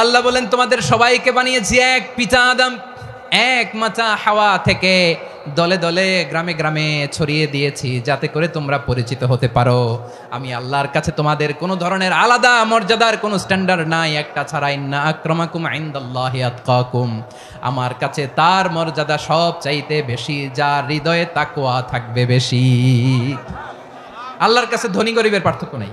আল্লাহু বলেন, তোমাদের সবাইকে বানিয়েছি এক পিতা আদম, এক মাচা হাওয়া থেকে দলে দলে, গ্রামে গ্রামে ছড়িয়ে দিয়েছি, যাতে করে তোমরা পরিচিত হতে পারো। আমি আল্লাহর কাছে তোমাদের কোনো ধরনের আলাদা মর্যাদার কোনো স্ট্যান্ডার্ড নাই। একটা ছাড়া, ইন্না আক্রমাকুম আইন্দাল্লাহি আতকাকুম। আমার কাছে তার মর্যাদা সব চাইতে বেশি, যার হৃদয়ে তাকওয়া থাকবে বেশি। আল্লাহর কাছে ধনী গরিবের পার্থক্য নাই।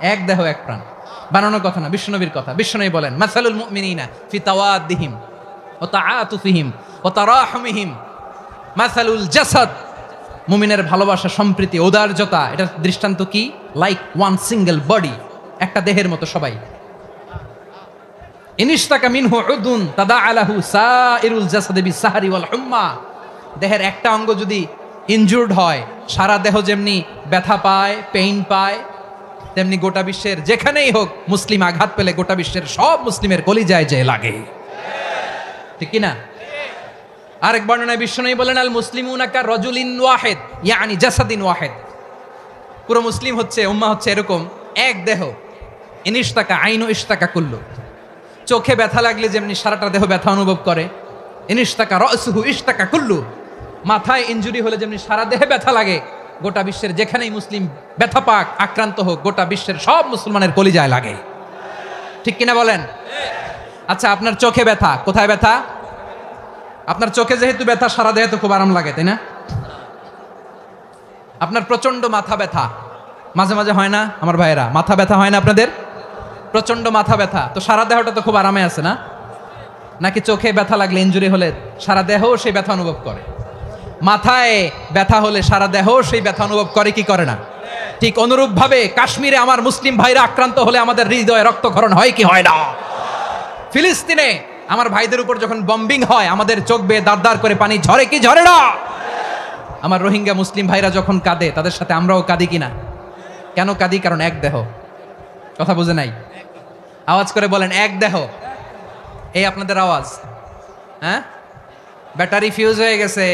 এক দেহ, এক প্রাণ। বানানোর কথা না, বিশ্বনবীর কথা। বিশ্বনবী বলেন, মাসালুল মুমিনিনা ফি তাওয়াদ্দিহিম ও তাআতুফিহিম ও তারাহুমিহিম। মাসালুল জাসাদ। মুমিনের ভালোবাসা, সম্প্রীতি ঔদার্যতা এটা দৃষ্টান্ত কি? লাইক ওয়ান সিঙ্গেল বডি একটা দেহের মতো সবাই। ইনিশতাকা মিনহু উদুন তাদা আলাহু সাইরুল জাসাদি বিসাহারি ওয়াল হুম্মা। দেহের একটা অঙ্গ যদি ইনজুর্ড হয়, সারা দেহ যেমনি ব্যথা পায় পেইন পায় তেমনি গোটা বিশ্বের যেখানেই হোক মুসলিম আঘাত পেলে গোটা বিশ্বের সব মুসলিমের কলিজায় যে লাগে। ঠিক না? আরেক বর্ণনায় বিশ্বনবী বলেন, আল মুসলিমুনাকা রজুলিন ওয়াহেদ, ইয়ানি জাসাদিন ওয়াহেদ। পুরো মুসলিম হচ্ছে, উম্মা হচ্ছে এরকম, এক দেহ। ইনিশতাকা আইনু ইশতাকা কুল্লু। চোখে ব্যথা লাগলে যেমনি সারাটা দেহ ব্যথা অনুভব করে ইনিশতাকা রসুহু ইশতাকা কুল্লু। মাথায় ইনজুরি হলে যেমনি সারা দেহে ব্যথা লাগে গোটা বিশ্বের যেখানেই মুসলিম ব্যথা পাক, আক্রান্ত হোক, গোটা বিশ্বের সব মুসলমানের কলিজায় লাগে। ঠিক কিনা বলেন? আচ্ছা আপনার চোখে ব্যথা, কোথায় ব্যথা? আপনার চোখে যেহেতু ব্যথা, সারা দেহে তো খুব আরাম লাগে, তাই না? আপনার প্রচণ্ড মাথা ব্যথা, মাঝে মাঝে হয় না, আমার ভাইয়েরা? মাথা ব্যথা হয় না আপনাদের? প্রচণ্ড মাথা ব্যথা, তো সারা দেহটা তো খুব আরামে আছে না? নাকি চোখে ব্যথা লাগলে ইঞ্জুরি হলে সারা দেহ সেই ব্যথা অনুভব করে? মাথায় ব্যথা হলে সারা দেহ সেই ব্যথা অনুভব করে, কি করে না? ঠিক অনুরূপভাবে কাশ্মীরে আমার মুসলিম ভাইরা আক্রান্ত হলে আমাদের হৃদয়ে রক্তক্ষরণ হয় কি হয় না? ফিলিস্তিনে আমার ভাইদের উপর যখন বম্বিং হয়, আমাদের চোখ বেয়ে দাঁড় করে পানি ঝরে কি ঝরে না? আমার রোহিঙ্গা মুসলিম ভাইরা যখন কাঁদে, তাদের সাথে আমরাও কাঁদি কিনা? কেন কাঁদি? কারণ এক দেহ। কথা বুঝে নাই? আওয়াজ করে বলেন, এক দেহ। এই আপনাদের আওয়াজ। হ্যাঁ? ব্যাটারি ফিউজ হয়ে গেছে।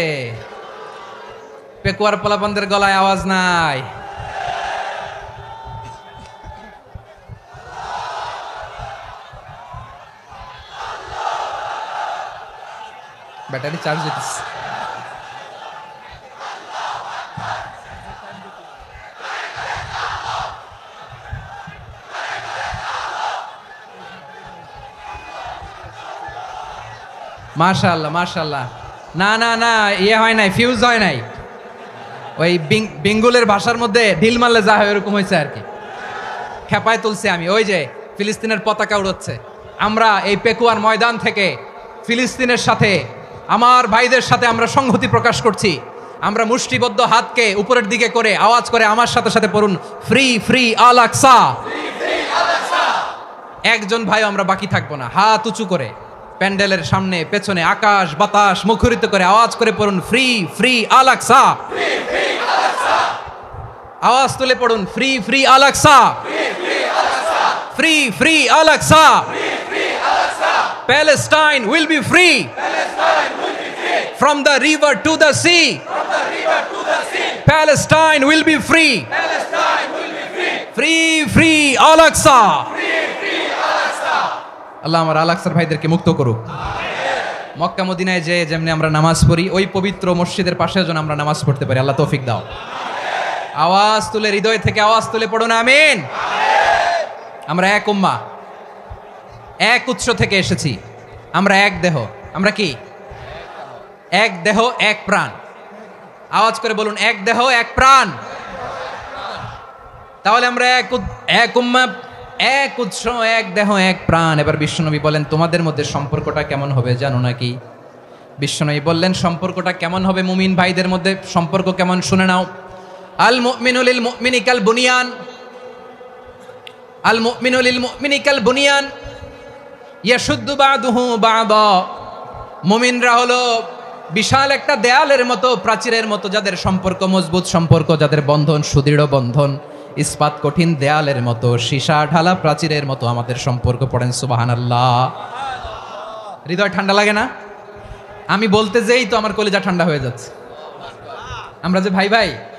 পেকুয়ার পোলাপানদের গলায় আওয়াজ নাই। ব্যাটারি চার্জ হইতেছে। মাশাল্লাহ মাশাল্লাহ না না না ইয়ে হয় নাই ফিউজ হয় নাই। ওই বেঙ্গলের ভাষার মধ্যে ঢিল মারলে যা হয় ওরকম হয়েছে আর কি। খেপায় তুলছে আমি। ওই যে ফিলিস্তিনের পতাকা উড়োচ্ছে। আমরা এই পেকুয়ার ময়দান থেকে ফিলিস্তিনের সাথে, আমার ভাইদের সাথে আমরা সংহতি প্রকাশ করছি। আমরা মুষ্টিবদ্ধ হাতকে উপরের দিকে করে আওয়াজ করে আমার সাথে সাথে পড়ুন, ফ্রি ফ্রি, আল আকসা। একজন ভাই আমরা বাকি থাকব না। হাত উঁচু করে, প্যান্ডেলের সামনে, পেছনে, আকাশ, বাতাস মুখরিত করে আওয়াজ করে পড়ুন, ফ্রি ফ্রি আলাক্সা আওয়াজ তুলে পড়ুন, free free Al Aqsa free free Al Aqsa Palestine will be free. From the river to the sea. Palestine will be free. Free free Al Aqsa আল্লাহ আমার আলাক্সার ভাইদেরকে মুক্ত করুক। মক্কা মদিনায় যে যেমনি আমরা নামাজ পড়ি, ওই পবিত্র মসজিদের পাশে যেন আমরা নামাজ পড়তে পারি। আল্লাহ তৌফিক দাও। আওয়াজ তুলে, হৃদয় থেকে আওয়াজ তুলে পড়ুন, আমিন। আমরা এক উম্মা, এক উৎস থেকে এসেছি। আমরা এক দেহ, আমরা কি? এক দেহ, এক প্রাণ। আওয়াজ করে বলুন, এক দেহ, এক প্রাণ। তাহলে আমরা এক এক উম্মা, এক উৎস, এক দেহ, এক প্রাণ। এবার বিশ্বনবী বলেন, তোমাদের মধ্যে সম্পর্কটা কেমন হবে জানো নাকি? বিশ্বনবী বললেন, সম্পর্কটা কেমন হবে মুমিন ভাইদের মধ্যে? সম্পর্ক কেমন? শুনে নাও। আল মুমিনুল মুমিনিকাল বুনিয়ান আল মুমিনু লিল মুমিনি কাল বুনিয়ান ইয়াশুদ্দু বাদুহু বাদা। মুমিনরা হলো বিশাল একটা দেয়ালের মতো, প্রাচীরের মতো, যাদের সম্পর্ক মজবুত সম্পর্ক, যাদের বন্ধন সুদৃঢ় বন্ধন, ইস্পাত কঠিন দেয়ালের মতো, সীসা ঢালা প্রাচীরের মতো আমাদের সম্পর্ক পড়েন সুবাহান আল্লাহ হৃদয় ঠান্ডা লাগে না? আমি বলতে যেই তো আমার কলিজা ঠান্ডা হয়ে যাচ্ছে। আমরা যে ভাই ভাই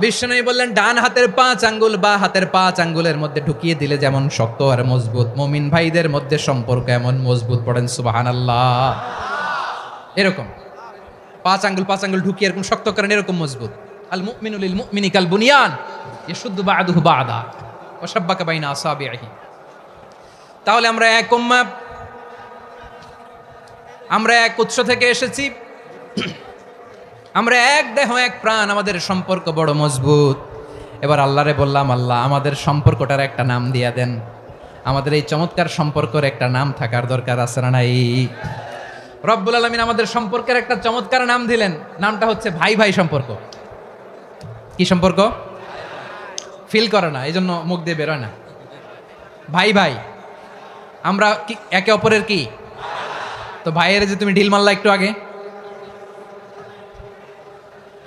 বিষ্ণু বললেন, ডান হাতের পাঁচ আঙ্গুল বা হাতের পাঁচ আঙ্গুলের মধ্যে ঢুকিয়ে দিলে যেমন শক্ত আর মজবুত। মমিন ভাইদের মধ্যে সম্পর্ক এমন মজবুত, পড়েন সুবাহান আল্লাহ এরকম। পাঁচ আঙ্গুল পাঁচ আঙ্গুল ঢুকিয়ে এরকম শক্ত করেন, এরকম মজবুত। আল মুমিনুল মুমিনি কাল বুনিয়ান এ শুদ্ধ বা ইশুদ্দু বাদুহু বাদা ওয়াসাব্বাকা বাইনা আসাবিহি তাহলে আমরা এক আমরা এক উৎস থেকে এসেছি। আমরা এক দেহ, এক প্রাণ, আমাদের সম্পর্ক বড় মজবুত। এবার আল্লাহরে বললাম, আল্লাহ, আমাদের সম্পর্কটার একটা নাম দিয়া দেন। আমাদের এই চমৎকার সম্পর্কের একটা নাম থাকার দরকার আছে না নাই? রব্বুল আলমিন আমাদের সম্পর্কের একটা চমৎকার নাম দিলেন। নামটা হচ্ছে ভাই ভাই সম্পর্ক। কি সম্পর্ক? ফিল করে না এই জন্য মুখ দিয়ে বেরোয় না। ভাই ভাই, আমরা কি, একে অপরের কি? তো ভাইয়ের যে তুমি ঢিল মারলা একটু আগে।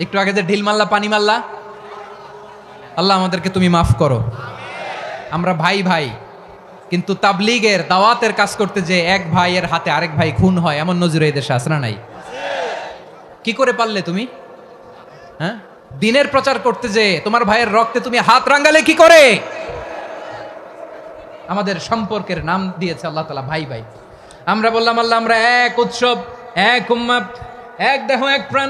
একটু আগে যে ঢিল মারলা, পানি মারলা? আল্লাহ আমাদেরকে তুমি মাফ করো। আমরা ভাই ভাই, কিন্তু তাবলিগের, দাওয়াতের কাজ করতে যে এক ভাইয়ের হাতে আরেক ভাই খুন হয়, এমন নজরে এই দেশে না নাই? কি করে পারলে তুমি? হ্যাঁ? দিনের প্রচার করতে যে তোমার ভাইয়ের রক্তে তুমি হাত রাঙ্গালে কি করে? আমাদের সম্পর্কের নাম দিয়েছে আল্লাহ তালা ভাই ভাই। আমরা বললাম, আল্লাহ, আমরা এক উৎসব, এক উম্মাদ এক দেহ, এক প্রাণ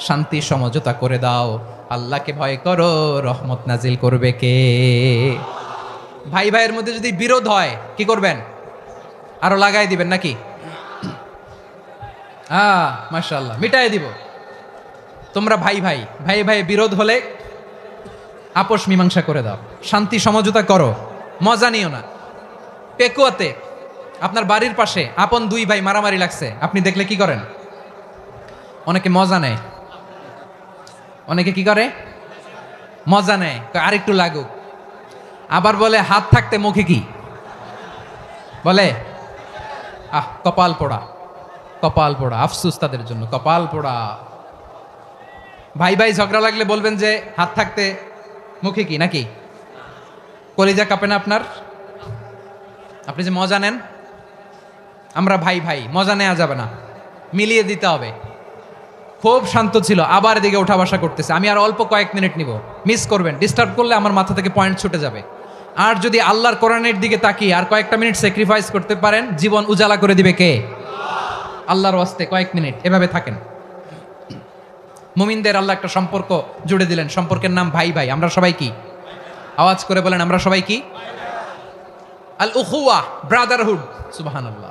শান্তি, সমঝোতা করে দাও। আল্লাহকে ভয় করো, রহমত নাজিল করবে কে? ভাই ভাইয়ের মধ্যে যদি বিরোধ হয়, কি করবেন? আরও লাগাই দিবেন নাকি? হ্যাঁ মিটাই দিব। তোমরা ভাই ভাই ভাই ভাই বিরোধ হলে আপোষ মীমাংসা করে দাও। শান্তি, সমঝোতা করো। মজা নিও না। পেকুয়াতে, আপনার বাড়ির পাশে আপন দুই ভাই মারামারি লাগছে। আপনি দেখলে কি করেন? অনেকে মজা নেয়। অনেকে কি করে? মজা নেয় আরেকটু লাগুক। আবার বলে, হাত থাকতে মুখে কি? বলে, আহ, কপাল পোড়া কপাল পোড়া, আফসুস তাদের জন্য, কপাল পোড়া। ভাই ভাই ঝগড়া লাগলে বলবেন যে, হাত থাকতে মুখে কি, নাকি? কলিজা কাঁপে না আপনার? আপনি যে মজা নেন, আমরা ভাই ভাই, মজা নেওয়া যাবে না, মিলিয়ে দিতে হবে। খুব শান্ত ছিল, আবার এদিকে ওঠা বসা করতেছে। আমি আর অল্প কয়েক মিনিট নিব। মিস করবেন ডিস্টার্ব করলে আমার মাথা থেকে পয়েন্ট ছুটে যাবে। আর যদি আল্লাহর কোরআনের দিকে তাকিয়ে আর কয়েকটা মিনিট স্যাক্রিফাইস করতে পারেন, জীবন উজালা করে দিবে কে? আল্লাহর ওয়াস্তে কয়েক মিনিট, এভাবে থাকেন। মুমিনদের আল্লাহ একটা সম্পর্ক জুড়ে দিলেন। সম্পর্কের নাম ভাই ভাই। আমরা সবাই কি? আওয়াজ করে বলেন, আমরা সবাই কি? আল উহুয়া ব্রাদারহুড সুবাহান আল্লাহ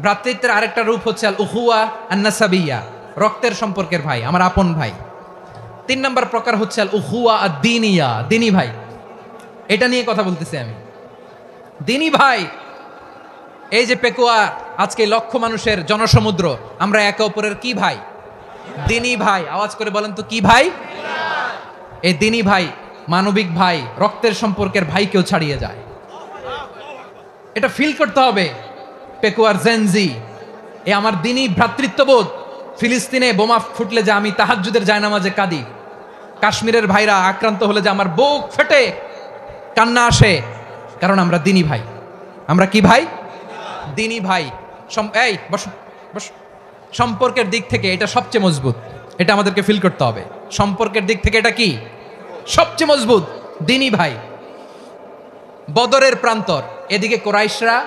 ভ্রাতৃত্বের আরেকটা রূপ হচ্ছে আল উহুয়া আন্নাসাবিয়া, রক্তের সম্পর্কের ভাই, আমার আপন ভাই। তিন নম্বর প্রকার হচ্ছে আল উহুয়া আর দিনিয়া দিনী ভাই। এটা নিয়ে কথা বলতেছি আমি। দিনী ভাই, এই যে পেকুয়া, আজকে লক্ষ মানুষের জনসমুদ্র, আমরা একে অপরের কি ভাই? দিনী ভাই। আওয়াজ করে বলেন তো, কি ভাই? এই দিনী ভাই, মানবিক ভাই, রক্তের সম্পর্কের ভাইকেও ছাড়িয়ে যায়। এটা ফিল করতে হবে। পেকুয়ার জেনজি, এ আমার দিনী ভ্রাতৃত্ববোধ। ফিলিস্তিনে বোমা ফুটলে যে আমি তাহাজ্জুদের জায়নামাজে কাঁদি। কাশ্মীরের ভাইরা আক্রান্ত হলে যে আমার বুক ফেটে, কান্না আসে। কারণ আমরা দিনী ভাই। আমরা কি ভাই? দিনী ভাই। এই, বস বস সম্পর্কের দিক থেকে এটা সবচেয়ে মজবুত। এটা আমাদেরকে ফিল করতে হবে। সম্পর্কের দিক থেকে এটা কি? সবচেয়ে মজবুত। দিনী ভাই। বদরের প্রান্তর। এদিকে কোরাইশরা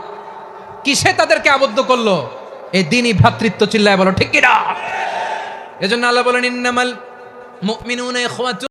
কিসে তাদেরকে আবদ্ধ করল? এই দিনই ভ্রাতৃত্ব চিল্লায় বলো, ঠিক কিনা? এজন্য আল্লাহ বলেন, ইন্নামাল মুমিনুনা